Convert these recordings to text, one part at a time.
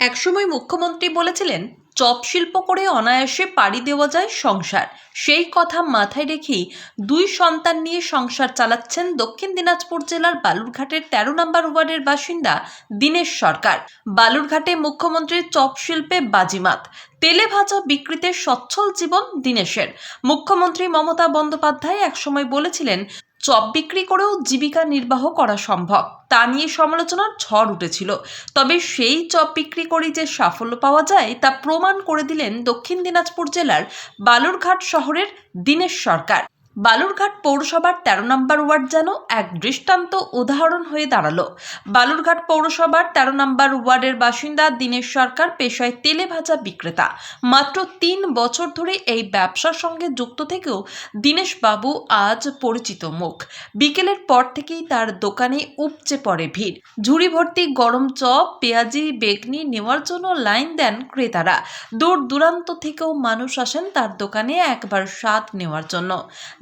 একসময় মুখ্যমন্ত্রী বলেছিলেন, চপ শিল্প করে অনায়াসে পাড়ি দেওয়া যায় সংসার। সেই কথা মাথায় রেখেই দুই সন্তান নিয়ে সংসার চালাচ্ছেন দক্ষিণ দিনাজপুর জেলার বালুরঘাটের তেরো নম্বর ওয়ার্ডের বাসিন্দা দীনেশ সরকার। বালুরঘাটে মুখ্যমন্ত্রীর চপ শিল্পে বাজিমাত। তেলে ভাজা বিক্রিতে সচ্ছল জীবন দীনেশের। মুখ্যমন্ত্রী মমতা বন্দ্যোপাধ্যায় একসময় বলেছিলেন চপ বিক্রি করেও জীবিকা নির্বাহ করা সম্ভব। তা নিয়ে সমালোচনার ঝড় উঠেছিল। তবে সেই চপ বিক্রি করে যে সাফল্য পাওয়া যায়, তা প্রমাণ করে দিলেন দক্ষিণ দিনাজপুর জেলার বালুরঘাট শহরের দীনেশ সরকার। বালুরঘাট পৌরসভার তেরো নম্বর ওয়ার্ড যেন এক দৃষ্টান্ত উদাহরণ হয়ে দাঁড়াল। বালুরঘাট পৌরসভার তেরো নম্বর ওয়ার্ডের বাসিন্দা দীনেশ সরকার পেশায় তেলে ভাজা বিক্রেতা। মাত্র তিন বছর ধরে এই ব্যবসার সঙ্গে যুক্ত থেকেও দীনেশ বাবু আজ পরিচিত মুখ। বিকেলের পর থেকেই তার দোকানে উপচে পড়ে ভিড়। ঝুড়ি ভর্তি গরম চপ, পেঁয়াজি, বেগনি নেওয়ার জন্য লাইন দেন ক্রেতারা। দূর দূরান্ত থেকেও মানুষ আসেন তার দোকানে একবার স্বাদ নেওয়ার জন্য।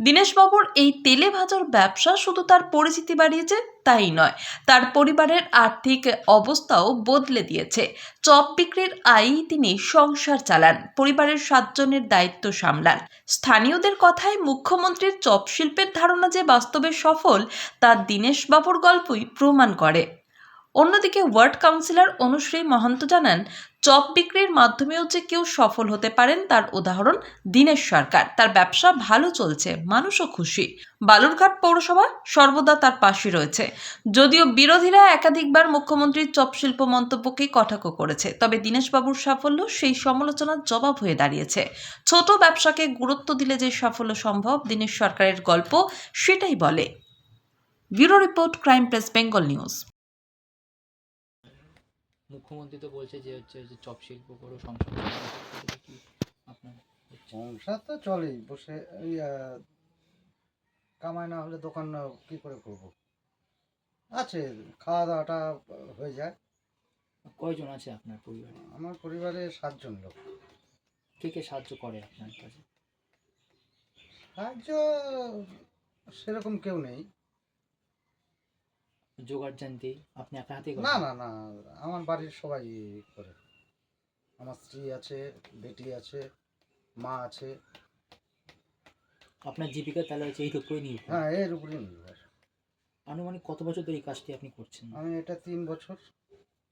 দীনেশবাবুর এই তেলে ভাজার ব্যবসা শুধু তার পরিচিতি বাড়িয়েছে তাই নয়, তার পরিবারের আর্থিক অবস্থাও বদলে দিয়েছে। চপ বিক্রির আয়ই তিনি সংসার চালান, পরিবারের সাতজনের দায়িত্ব সামলান। স্থানীয়দের কথায় মুখ্যমন্ত্রীর চপ শিল্পের ধারণা যে বাস্তবে সফল, তা দীনেশবাবুর গল্পই প্রমাণ করে। অন্যদিকে ওয়ার্ড কাউন্সিলর অনুশ্রী মহন্ত জানান চপ বিক্রির মাধ্যমেও যে কেউ সফল হতে পারেন, তার উদাহরণ দীনেশ সরকার। তার ব্যবসা ভালো চলছে, মানুষও খুশি। বালুরঘাট পৌরসভা সর্বদা তার পাশে রয়েছে। যদিও বিরোধীরা একাধিকবার মুখ্যমন্ত্রীর চপ শিল্প মন্তব্যকে কটাক্ষ করেছে, তবে দীনেশবাবুর সাফল্য সেই সমালোচনার জবাব হয়ে দাঁড়িয়েছে। ছোট ব্যবসাকে গুরুত্ব দিলে যে সাফল্য সম্ভব, দীনেশ সরকারের গল্প সেটাই বলে। Bureau report, crime press, Bengal news. মুখ্যমন্ত্রী তো বলছে যে হচ্ছে যে চপ শিল্প করো সংসার। কি আপনার সংসার তো চলেই বসে এই আহ, কামাই না হলে দোকান কি করে করব? আছে খাওয়া দাওয়াটা হয়ে যায়। কয়জন আছে আপনার পরিবারে? আমার পরিবারে সাতজন লোক। কে কে সাহায্য করে আপনার কাছে? সাহায্য সেরকম কেউ নেই। জোগাড় জানতে আপনি একা হাতে না না না আমার বাড়ির সবাই করে। আমার স্ত্রী আছে বেটি আছে মা আছে। আপনার জীবিকা তাহলে হচ্ছে এইর উপরে নির্ভর। হ্যাঁ এর উপরেই নির্ভর। আনুমানিক কত বছর ধরে এই কাজটি আপনি করছেন? আমি এটা তিন বছর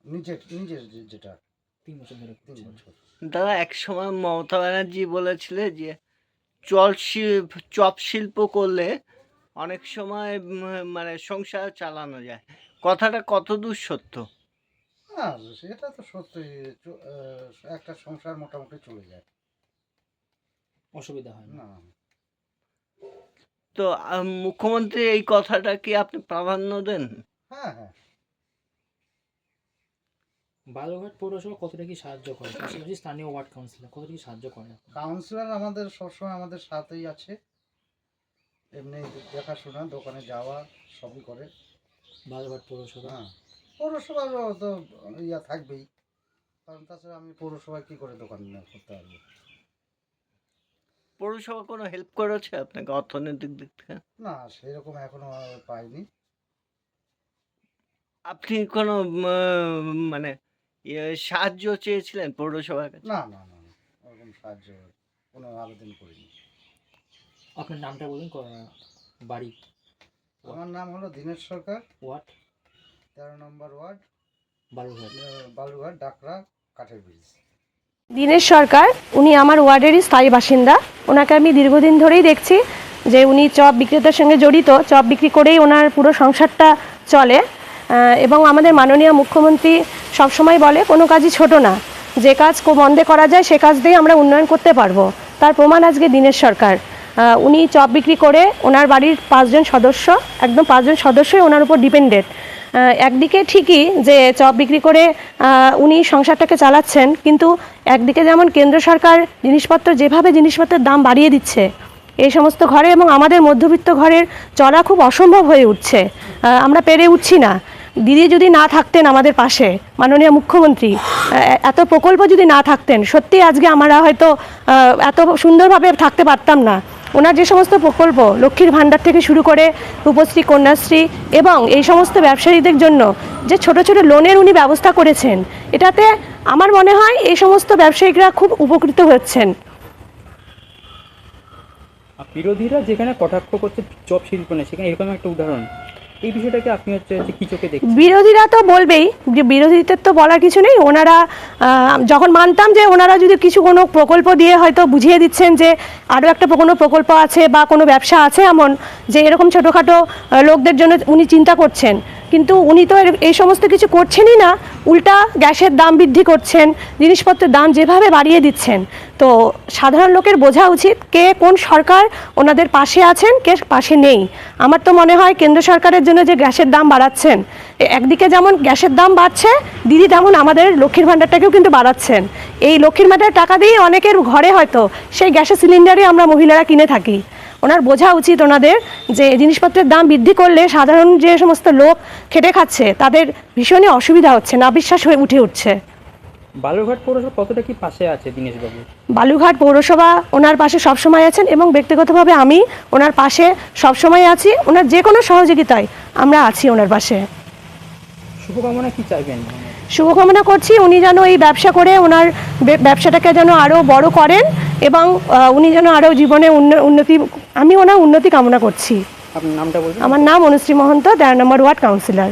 নিজের নিজের যেটা। তিন বছর ধরে তিন বছর। দাদা এক সময় মমতা ব্যানার্জি বলেছিলেন যে চল চপ শিল্প করলে অনেক সময় মানে সংসার চালানো যায়। কথাটা কত দূর সত্য? হ্যাঁ সেটা তো সত্যি চ- একটা সংসার মোটামুটি চলে যায়। অসুবিধা হয় না। তো মুখ্যমন্ত্রী এই কথাটা কি আপনি প্রাধান্য দেন? হ্যাঁ হ্যাঁ। বালুরঘাট পৌরসভা কতটা কি সাহায্য করে? পাশাপাশি স্থানীয় ওয়ার্ড কাউন্সিলর কতটা কি সাহায্য করে? কাউন্সিলর আমাদের সবসময় আমাদের সাথেই আছে। এমনি দেখাশোনা দোকানে যাওয়া সবই করে। বালুরঘাট পৌরসভা? হ্যাঁ। পৌরসভার তো ইয়া থাকবেই। কারণ তাছাড়া আমি পৌরসভায় কী করে দোকান করতে পারব? পৌরসভা কোনো হেল্প করেছে আপনাকে অর্থনৈতিক দিক থেকে? না সেরকম এখনও পাইনি। আপনি কোনো মানে ইয়ে, সাহায্য চেয়েছিলেন পৌরসভার কাছে? না না না না, ওরকম সাহায্য কোনো আবেদন করিনি। আপনার নামটা বলুন বাড়ি। আমার নাম হলো দীনেশ সরকার। ওয়ার্ড? তেরো নম্বর ওয়ার্ড। বালুরঘাট। আহ, বালুঘাট ডাকরা কাঠের ব্রিজ। দীনেশ সরকার উনি আমার ওয়ার্ডেরই স্থায়ী বাসিন্দা। ওনাকে আমি দীর্ঘদিন ধরেই দেখছি যে উনি চপ বিক্রেতার সঙ্গে জড়িত। চপ বিক্রি করেই ওনার পুরো সংসারটা চলে। এবং আমাদের মাননীয় মুখ্যমন্ত্রী সবসময় বলে কোনো কাজই ছোট না। যে কাজ কো- মন্দে করা যায় সে কাজ দিয়ে আমরা উন্নয়ন করতে পারব। তার প্রমাণ আজকে দীনেশ সরকার। উনি চপ বিক্রি করে ওনার বাড়ির পাঁচজন সদস্য, একদম পাঁচজন সদস্যই ওনার উপর ডিপেন্ডেন্ট একদিকে ঠিকই যে চপ বিক্রি করে উনি সংসারটাকে চালাচ্ছেন, কিন্তু একদিকে যেমন কেন্দ্র সরকার জিনিসপত্র, যেভাবে জিনিসপত্রের দাম বাড়িয়ে দিচ্ছে, এই সমস্ত ঘরে এবং আমাদের মধ্যবিত্ত ঘরের চলা খুব অসম্ভব হয়ে উঠছে। আমরা পেরে উঠছি না। দিদি যদি না থাকতেন আমাদের পাশে, মাননীয় মুখ্যমন্ত্রী এত প্রকল্প যদি না থাকতেন সত্যি আজকে আমরা হয়তো এত সুন্দরভাবে থাকতে পারতাম না। ওনার যে সমস্ত প্রকল্প, লক্ষ্মীর ভাণ্ডার থেকে শুরু করে রূপশ্রী কন্যাশ্রী এবং এই সমস্ত ব্যবসায়ীদের জন্য যে ছোট ছোট লোনের উনি ব্যবস্থা করেছেন, এটাতে আমার মনে হয় এই সমস্ত ব্যবসায়িকরা খুব উপকৃত হচ্ছেন। বিরোধীরা যেখানে কটাক্ষ করছে চপ শিল্প নেই, সেখানে এরকম একটা উদাহরণ। এই বিষয়টাকে আপনি হচ্ছে কি চোখে দেখছেন? বিরোধীরা তো বলবেই যে বিরোধীদের তো বলার কিছু নেই। ওনারা যখন মানতাম যে ওনারা যদি কিছু কোনো প্রকল্প দিয়ে হয়তো বুঝিয়ে দিচ্ছেন যে আরও একটা কোনো প্রকল্প আছে বা কোনো ব্যবসা আছে এমন, যে এরকম ছোটোখাটো লোকদের জন্য উনি চিন্তা করছেন। কিন্তু উনি তো এই সমস্ত কিছু করছেনই না। উল্টা গ্যাসের দাম বৃদ্ধি করছেন, জিনিসপত্রের দাম যেভাবে বাড়িয়ে দিচ্ছেন। তো সাধারণ লোকের বোঝা উচিত কে কোন সরকার ওনাদের পাশে আছেন, কে পাশে নেই। আমার তো মনে হয় কেন্দ্র সরকারের জন্য যে গ্যাসের দাম বাড়াচ্ছেন একদিকে যেমন গ্যাসের দাম বাড়ছে, দিদি তেমন আমাদের লক্ষ্মীর ভাণ্ডারটাকেও কিন্তু বাড়াচ্ছেন। এই লক্ষ্মীর ভাণ্ডার টাকা দিয়ে অনেকের ঘরে হয়তো সেই গ্যাসের সিলিন্ডারই আমরা মহিলারা কিনে থাকি। ওনার বোঝা উচিত ওনাদের যে জিনিসপত্রের দাম বৃদ্ধি করলে সাধারণ যে সমস্ত লোক খেটে খাচ্ছে তাদের ভীষণই অসুবিধা হচ্ছে না বিশ্বাস হয়ে উঠে উঠছে। বালুরঘাট পৌরসভা কতটা কি পাশে আছে দীনেশবাবু? বালুঘাট পৌরসভা ওনার পাশে সবসময় আছেন এবং ব্যক্তিগতভাবে আমি ওনার পাশে সবসময় আছি। ওনার যে কোনো সহযোগিতায় আমরা আছি ওনার পাশে। শুভকামনা কি চাইবেন? শুভকামনা করছি উনি যেন এই ব্যবসা করে ওনার ব্যবসাটাকে যেন আরও বড় করেন এবং উনি যেন আরও জীবনে উন্ন- উন্নতি আমি ওনার উন্নতি কামনা করছি। আপনার নামটা বলুন। আমার নাম অনুশ্রী মহন্ত তেরো নম্বর ওয়ার্ড কাউন্সিলর।